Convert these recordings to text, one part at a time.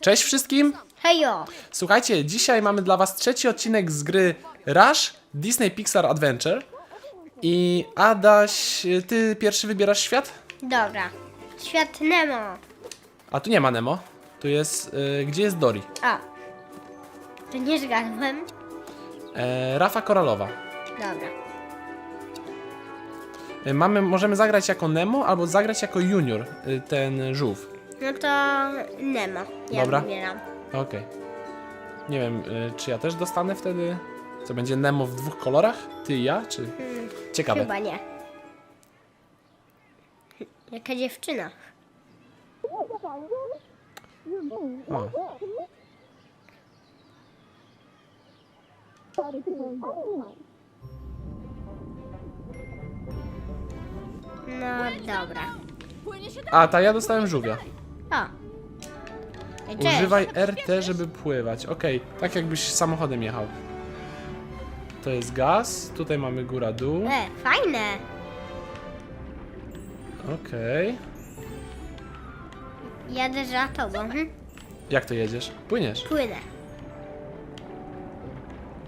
Cześć wszystkim! Hejo! Słuchajcie, dzisiaj mamy dla was trzeci odcinek z gry Rush Disney Pixar Adventure. I Adaś, ty pierwszy wybierasz świat? Dobra. Świat Nemo. A tu nie ma Nemo. Tu jest. Y, gdzie jest Dory? A. To nie zgadłem. E, Rafa Koralowa. Dobra. E, mamy, możemy zagrać jako Nemo albo zagrać jako Junior, y, ten żółw. No to Nemo. Ja Dobra. wybieram. Okej. Nie wiem, y, czy ja też dostanę wtedy. Co będzie Nemo w dwóch kolorach? Ty i ja? Czy. Ciekawe. Chyba nie. Jaka dziewczyna. O. No dobra. A, ta ja dostałem żółwia. O. Ej, Cześć. Używaj RT, żeby pływać. Okej, tak jakbyś samochodem jechał. To jest gaz, tutaj mamy góra dół. E, fajne. Okej. Jadę za tobą. Hm? Jak to jedziesz? Płyniesz. Płynę.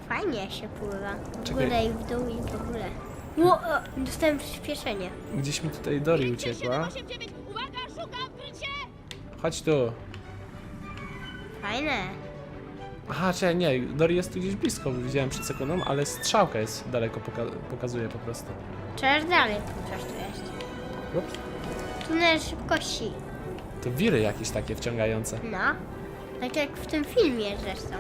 Fajnie się pływa. W Czekaj. górę i w dół i w ogóle. Ło, o, dostałem przyspieszenie. Gdzieś mi tutaj Dory uciekła. 89, uwaga, szukam krycie! Chodź tu. Fajne. Aha, czekaj, nie, Dory jest tu gdzieś blisko, bo widziałem przed sekundą, ale strzałka jest daleko, poka pokazuje po prostu. Trzeba dalej coś tu jest. Ups. Tunel szybkości. To wiry jakieś takie wciągające. No. Tak jak w tym filmie zresztą.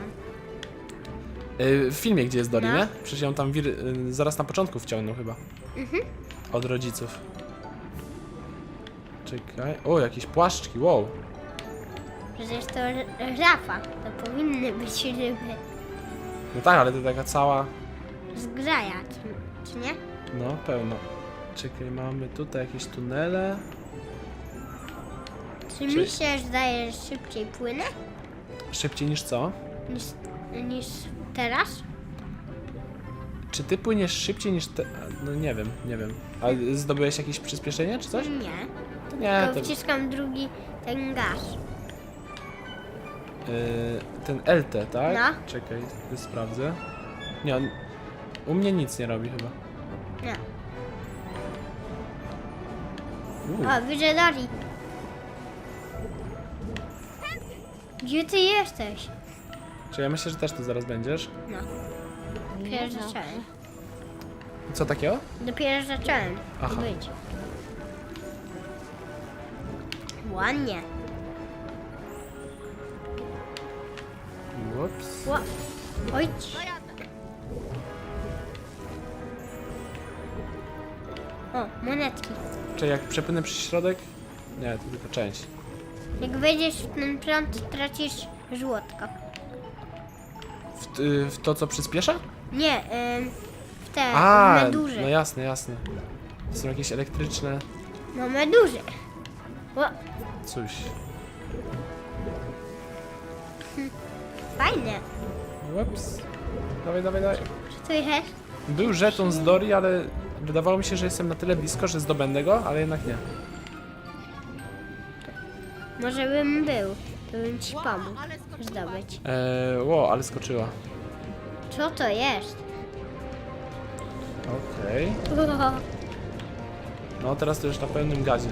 Yy, w filmie, gdzie jest Dory, No. nie? Przecież ją tam wir yy, zaraz na początku wciągnął chyba. Od rodziców. Czekaj. O, jakieś płaszczki, wow. Przecież to Rafa. To powinny być ryby. No tak, ale to taka cała, Zgraja, czy, czy nie? no pełno. Czekaj, mamy tutaj jakieś tunele. Czy mi się zdaje, że szybciej płynę Szybciej niż co? niż, niż teraz? Czy ty płyniesz szybciej niż te... No nie wiem, nie wiem. A zdobyłeś jakieś przyspieszenie czy coś? Nie. Nie, Tylko to... wciskam drugi ten gaz. Yy, ten LT, tak? No. Czekaj, sprawdzę. Nie, on... U mnie nic nie robi chyba. Nie. O, widzę Dori. Gdzie ty jesteś? Czy ja myślę, że też tu zaraz będziesz? No. Dopiero zacząłem. Co takiego? Dopiero zacząłem Aha. być. Ładnie. Ups. Ła. Oj. O, monetki. Czy jak przepłynę przez środek? Nie, to tylko część. Jak wejdziesz w ten prąd, tracisz żłotko. W, y, w to, co przyspiesza? Nie, ym, w te A, meduzy. no jasne, jasne. To są jakieś elektryczne... No meduzy. O, Coś. Fajne. Ups. Dawaj, dawaj, dawaj. Co jest? Był żeton z Dory, ale wydawało mi się, że jestem na tyle blisko, że zdobędę go, ale jednak nie. Może bym był, to bym ci pomógł zdobyć. Eee, ło, ale skoczyła. Co to jest? Okej. No teraz to już na pełnym gazie.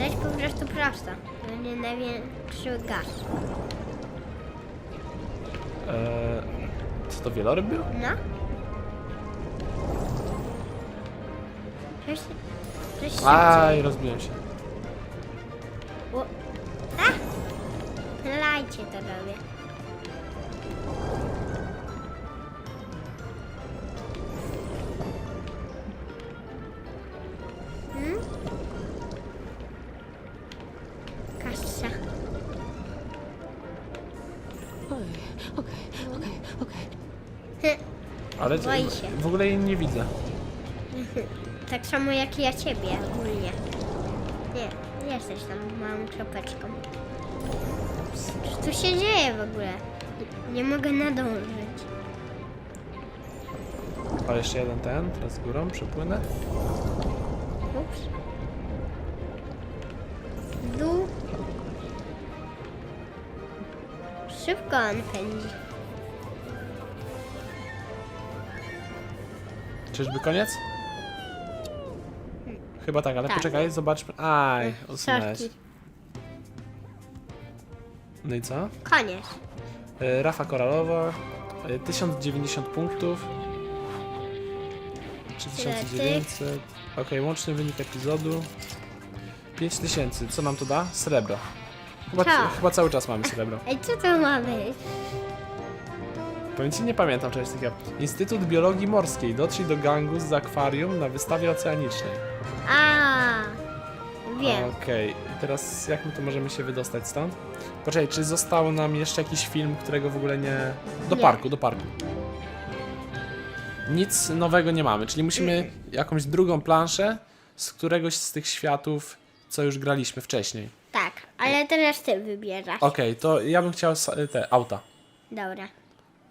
Leć po prostu prosto. Będzie największy gaz. Eee, co to wieloryb był? No. Coś, coś. Aj, rozbiłem się. O. A! Lajcie to robię. ale Boi się. w ogóle jej nie widzę. Tak samo jak ja ciebie ogólnie. Nie, nie jesteś tam małą kropeczką. Co tu się dzieje w ogóle? Nie mogę nadążyć. O, jeszcze jeden ten, teraz górą przepłynę. Ups. W Dół. Szybko on pędzi. Czyżby koniec? Chyba tak, ale Tak. poczekaj, zobaczmy. Aj. Sorki. No i co? Koniec. E, Rafa Koralowa, e, 1090 punktów. 3900. Ok, łączny wynik epizodu. 5000. Co nam to da? Srebro. Chyba, chyba cały czas mamy srebro. Ej, co to ma być? Powiem ci, nie pamiętam czegoś takiego. Instytut Biologii Morskiej. Dotrzyj do gangu z akwarium na wystawie oceanicznej. A, wiem. Okej, i teraz jak my tu możemy się wydostać stąd? Poczekaj, czy został nam jeszcze jakiś film, którego w ogóle nie... Do Nie. parku, do parku. Nic nowego nie mamy, czyli musimy jakąś drugą planszę z któregoś z tych światów, co już graliśmy wcześniej. Tak, ale teraz ty wybierasz. Okej, to ja bym chciał sa- te auta. Dobra.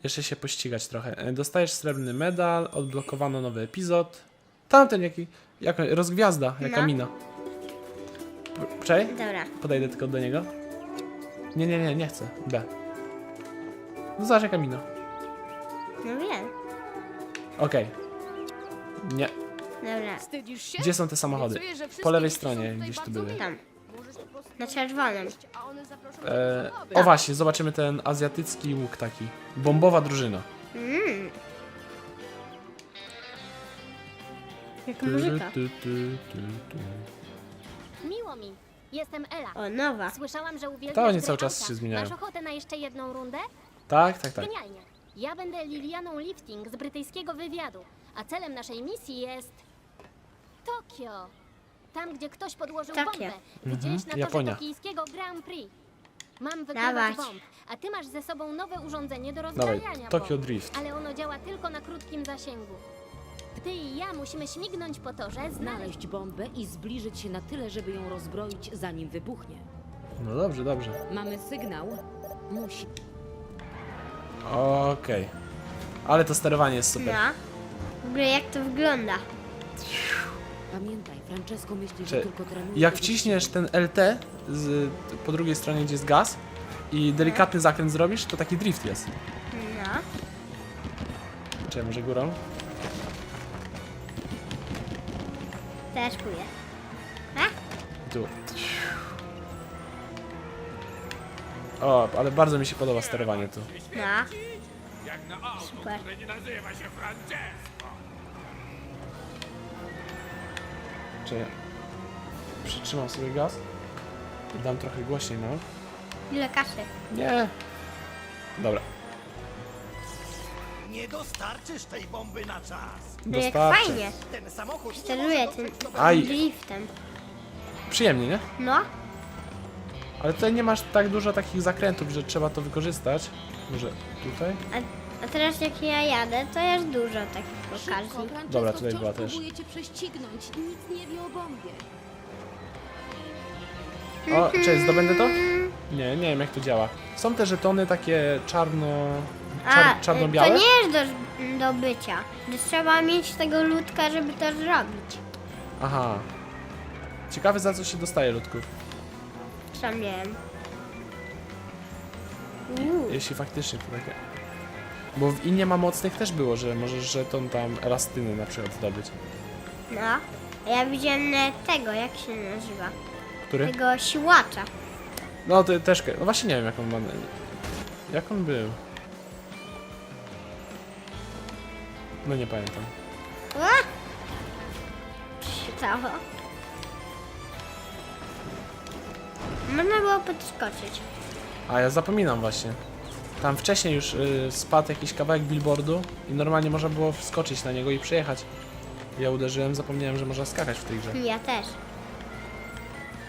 Jeszcze się pościgać trochę. E, Dostajesz srebrny medal, odblokowano nowy epizod. Tamten jaki, jaka, rozgwiazda, jaka No. mina. Czekaj, Dobra. Podejdę tylko do niego. Nie, nie, nie, nie chcę. B. No zobacz jaka mina. No wiem. Okej. Nie. Dobra. Wstydzisz się? Gdzie są te samochody? Obiecuję, że wszystkie Po lewej dzieci są stronie tutaj gdzieś tu bardzo były. miłe. Tam. Na czerwonym. E, o właśnie, zobaczymy ten azjatycki łuk taki. Bombowa drużyna. Mmm. Jaka Tu, muzyka. tu, tu, tu, tu. Miło mi. Jestem Ela. O, nowa. Słyszałam, że uwielbiasz To oni gry cały czas auta. się zmieniają. Masz ochotę na jeszcze jedną rundę? Tak, tak, tak. Genialnie. Ja będę Lilianą Lifting z brytyjskiego wywiadu, a celem naszej misji jest Tokio. Tam, gdzie ktoś podłożył Tokio. bombę. Gdzieś na torze Japonia. tokijskiego Grand Prix. Mam Dawać. wykrywać bomb, a ty masz ze sobą nowe urządzenie do Dawaj, rozbrajania Tokyo bomb. Drift. Ale ono działa tylko na krótkim zasięgu. Ty i ja musimy śmignąć po torze, znaleźć Znaleźć bombę i zbliżyć się na tyle, żeby ją rozbroić, zanim wybuchnie. No dobrze, dobrze. Mamy sygnał. Musi. Okej. Ale to sterowanie jest super. No. W ogóle jak to wygląda? Pamiętaj, Francesco myśli, że Czy tylko trenuje. jak wciśniesz ten LT z, po drugiej stronie, gdzie jest gaz i delikatny zakręt zrobisz, to taki drift jest. No. Czy może górą? Teraz pójdę. Tu. O, ale bardzo mi się podoba sterowanie tu. No. Super. Ja przytrzymam sobie gaz? I dam trochę głośniej, no. Ile kasy? Nie. Dobra, Nie dostarczysz tej bomby na czas. No jak dostarczę. fajnie. Ten samochód nie Steruję może tym dotrzeć do Aj. driftem. Przyjemnie, nie? No. Ale tutaj nie masz tak dużo takich zakrętów, że trzeba to wykorzystać. Może tutaj? A, a teraz jak ja jadę, to jest dużo takich Szybko, okazji. Francesco Dobra, tutaj wciąż była też. próbuje cię prześcignąć i nic nie wie o bombie. O, cześć, zdobędę to? Nie, nie wiem jak to działa. Są te żetony takie czarno... Czar, y, czarno-białe? to nie jest do, do bycia. Że trzeba mieć tego ludka, żeby to zrobić. Aha. Ciekawe za co się dostaje ludków. Sam nie wiem. Uuu, Jeśli faktycznie to takie... Bo w Inie ma mocnych też było, że możesz żeton tam elastyny na przykład zdobyć. no. A ja widziałem tego, jak się nazywa. Który? Tego siłacza. No to też... No właśnie nie wiem jak on ma... Jak on był? No nie pamiętam. O! Co się stało? Można było podskoczyć. A ja zapominam właśnie. Tam wcześniej już y, spadł jakiś kawałek billboardu i normalnie można było wskoczyć na niego i przejechać. Ja uderzyłem, zapomniałem, że można skakać w tej grze. Ja też.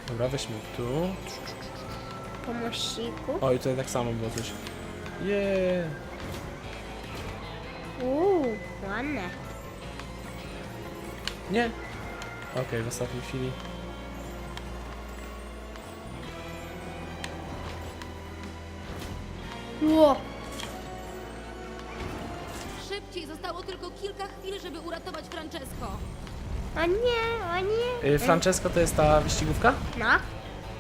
Dobra, weźmy tu. Po mościku. O, i tutaj tak samo było coś. Jeee. Uuu, ładne. Nie. Okej, w ostatniej chwili. Ło! Szybciej, zostało tylko kilka chwil, żeby uratować Francesco. O nie, o nie. Y, Francesco to jest ta wyścigówka? No,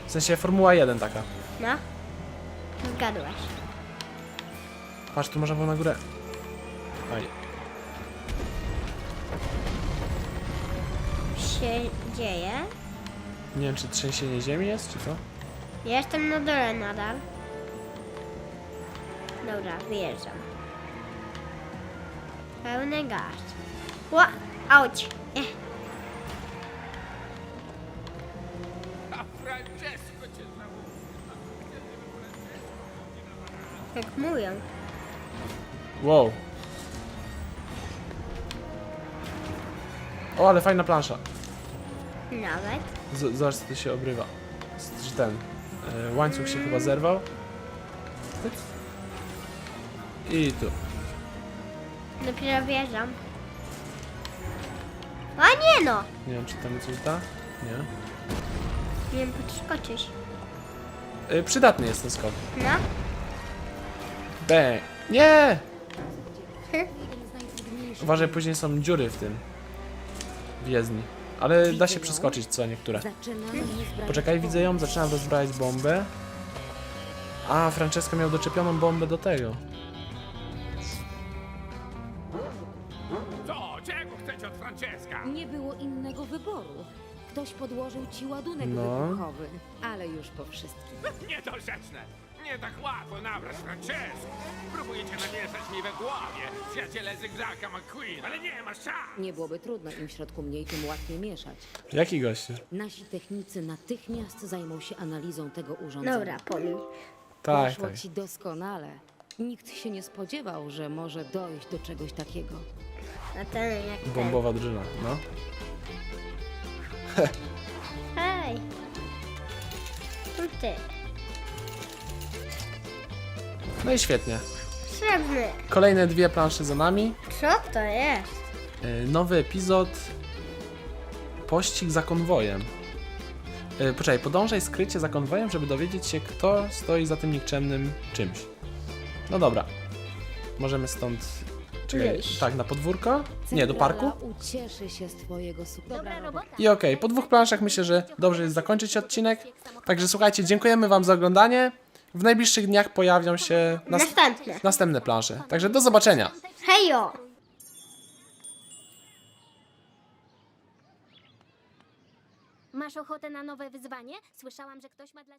W sensie Formuła 1 taka. no. Zgadłeś. Patrz, tu można było na górę. Fajnie. się dzieje? Nie wiem, czy trzęsienie ziemi jest, czy co? Ja jestem na dole nadal. Dobra, wyjeżdżam. Pełny gaz. Ła! Auć! Eh. Jak mówią. Wow. O, ale fajna plansza. Nawet. Z zobacz, co tu się obrywa. Z- Że ten e, łańcuch się chyba zerwał. Tyc. I tu. Dopiero wjeżdżam. A nie no! Nie wiem, czy tam coś da? Nie. Nie wiem, podskoczyć. E, przydatny jest ten skok. No. Bang. Nie! Najtrudniejszych Uważaj, później są dziury w tym. W jezdni. Ale da się przeskoczyć co niektóre. Poczekaj, widzę ją, zaczynam rozbrajać bombę. A, Francesca miał doczepioną bombę do tego. Nie było innego wyboru. Ktoś podłożył ci ładunek No. wybuchowy, ale już po wszystkim. Niedorzeczne! Nie tak łatwo nabrać Francesca! Próbujecie namieszać mi we głowie, przyjaciele Zygzaka McQueen, ale nie ma szans! Nie byłoby trudno im w środku mniej tym łatwiej mieszać. Jaki goście? Nasi technicy natychmiast zajmą się analizą tego urządzenia. Dobra, pomin. Tak, Poszło tak. ci doskonale. Nikt się nie spodziewał, że może dojść do czegoś takiego. A ten jak ten. Bombowa no. Hej! Tu ty. No i świetnie. Srebrny. Kolejne dwie plansze za nami. Co to jest? E, Nowy epizod. Pościg za konwojem. E, Poczekaj, podążaj skrycie za konwojem, żeby dowiedzieć się, kto stoi za tym nikczemnym czymś. No dobra. Możemy stąd. Czekaj, Wyjść. tak, na podwórko? Nie, do parku? Centrala ucieszy się z twojego. Dobra robota. I okej, po dwóch planszach myślę, że dobrze jest zakończyć odcinek. Także słuchajcie, dziękujemy Wam za oglądanie. W najbliższych dniach pojawią się nas- Następne. następne plansze. Także do zobaczenia. Hejo! Masz ochotę na nowe wyzwanie? Słyszałam, że ktoś ma dla ciebie...